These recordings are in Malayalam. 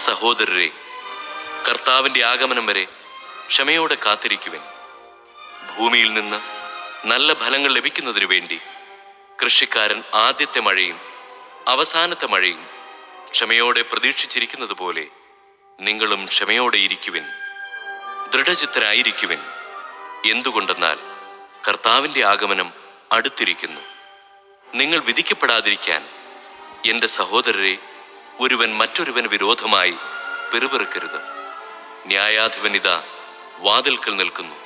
സഹോദരരെ കർത്താവിന്റെ ആഗമനം വരെ ക്ഷമയോടെ കാത്തിരിക്കുവൻ. ഭൂമിയിൽ നിന്ന് നല്ല ഫലങ്ങൾ ലഭിക്കുന്നതിനു വേണ്ടി കൃഷിക്കാരൻ ആദ്യത്തെ മഴയും അവസാനത്തെ മഴയും ക്ഷമയോടെ പ്രതീക്ഷിച്ചിരിക്കുന്നത് പോലെ നിങ്ങളും ക്ഷമയോടെ ഇരിക്കുവിൻ. ദൃഢചിത്തരായിരിക്കുവിൻ. എന്തുകൊണ്ടെന്നാൽ കർത്താവിന്റെ ആഗമനം അടുത്തിരിക്കുന്നു. നിങ്ങൾ വിധിക്കപ്പെടാതിരിക്കാൻ എന്റെ സഹോദരരെ ഒരുവൻ മറ്റൊരുവന് വിരോധമായി പെറുപെറുക്കരുത്. ന്യായാധിപൻ ഇതാ വാതിൽക്കൽ നിൽക്കുന്നു.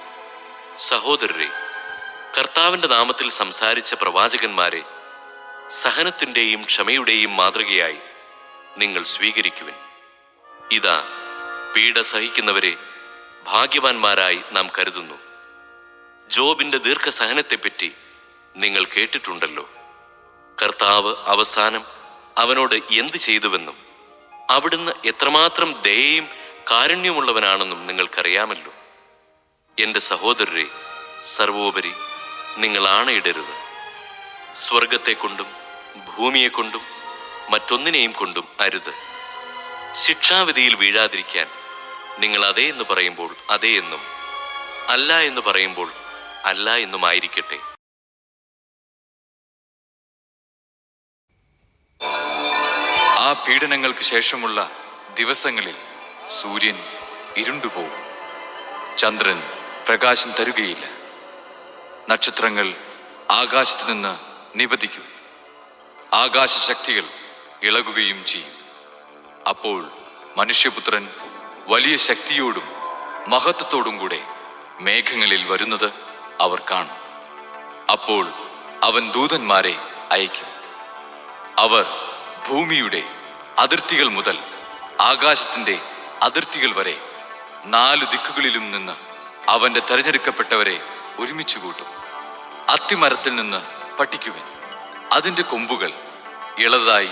സഹോദരരെ കർത്താവിന്റെ നാമത്തിൽ സംസാരിച്ച പ്രവാചകന്മാരെ സഹനത്തിന്റെയും ക്ഷമയുടെയും മാതൃകയായി നിങ്ങൾ സ്വീകരിക്കുവിൻ. ഇതാ പീഡ സഹിക്കുന്നവരെ ഭാഗ്യവാന്മാരായി നാം കരുതുന്നു. ജോബിന്റെ ദീർഘസഹനത്തെപ്പറ്റി നിങ്ങൾ കേട്ടിട്ടുണ്ടല്ലോ. കർത്താവ് അവസാനം അവനോട് എന്ത് ചെയ്തുവെന്നും അവിടുന്ന് എത്രമാത്രം ദയയും കാരുണ്യമുള്ളവനാണെന്നും നിങ്ങൾക്കറിയാമല്ലോ. എന്റെ സഹോദരരെ സർവോപരി നിങ്ങൾ ആണയിടരുത്. ഭൂമിയെ കൊണ്ടും മറ്റൊന്നിനെയും കൊണ്ടും അരുത്. ശിക്ഷാവിധിയിൽ വീഴാതിരിക്കാൻ നിങ്ങൾ അതേ എന്ന് പറയുമ്പോൾ അതേ എന്നും അല്ല എന്ന് പറയുമ്പോൾ അല്ല എന്നുമായിരിക്കട്ടെ. ആ പീഡനങ്ങൾക്ക് ശേഷമുള്ള ദിവസങ്ങളിൽ സൂര്യൻ ഇരുണ്ടുപോകും ചന്ദ്രൻ പ്രകാശം തരുകയില്ല. നക്ഷത്രങ്ങൾ ആകാശത്ത് നിന്ന് നിപതിക്കും. ആകാശശക്തികൾ ഇളകുകയും ചെയ്യും. അപ്പോൾ മനുഷ്യപുത്രൻ വലിയ ശക്തിയോടും മഹത്വത്തോടും കൂടെ മേഘങ്ങളിൽ വരുന്നത് അവർ കാണും. അപ്പോൾ അവൻ ദൂതന്മാരെ അയക്കും. അവർ ഭൂമിയുടെ അതിർത്തികൾ മുതൽ ആകാശത്തിന്റെ അതിർത്തികൾ വരെ നാലു ദിക്കുകളിലും നിന്ന് അവന്റെ തെരഞ്ഞെടുക്കപ്പെട്ടവരെ ഒരുമിച്ച് കൂട്ടും. അത്തിമരത്തിൽ നിന്ന് പട്ടിക്കുവൻ അതിന്റെ കൊമ്പുകൾ ഇളതായി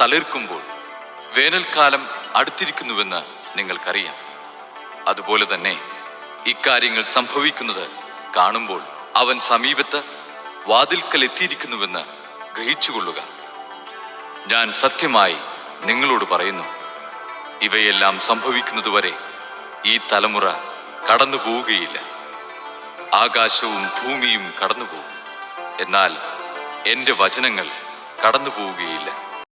തളിർക്കുമ്പോൾ വേനൽക്കാലം അടുത്തിരിക്കുന്നുവെന്ന് നിങ്ങൾക്കറിയാം. അതുപോലെ തന്നെ ഇക്കാര്യങ്ങൾ സംഭവിക്കുന്നത് കാണുമ്പോൾ അവൻ സമീപത്ത് വാതിൽക്കൽ എത്തിയിരിക്കുന്നുവെന്ന് ഗ്രഹിച്ചുകൊള്ളുക. ഞാൻ സത്യമായി നിങ്ങളോട് പറയുന്നു. ഇവയെല്ലാം സംഭവിക്കുന്നതുവരെ ഈ തലമുറ കടന്നു പോവുകയില്ല. ആകാശവും ഭൂമിയും കടന്നുപോകും. എന്നാൽ എന്റെ വചനങ്ങൾ കടന്നു പോവുകയില്ല.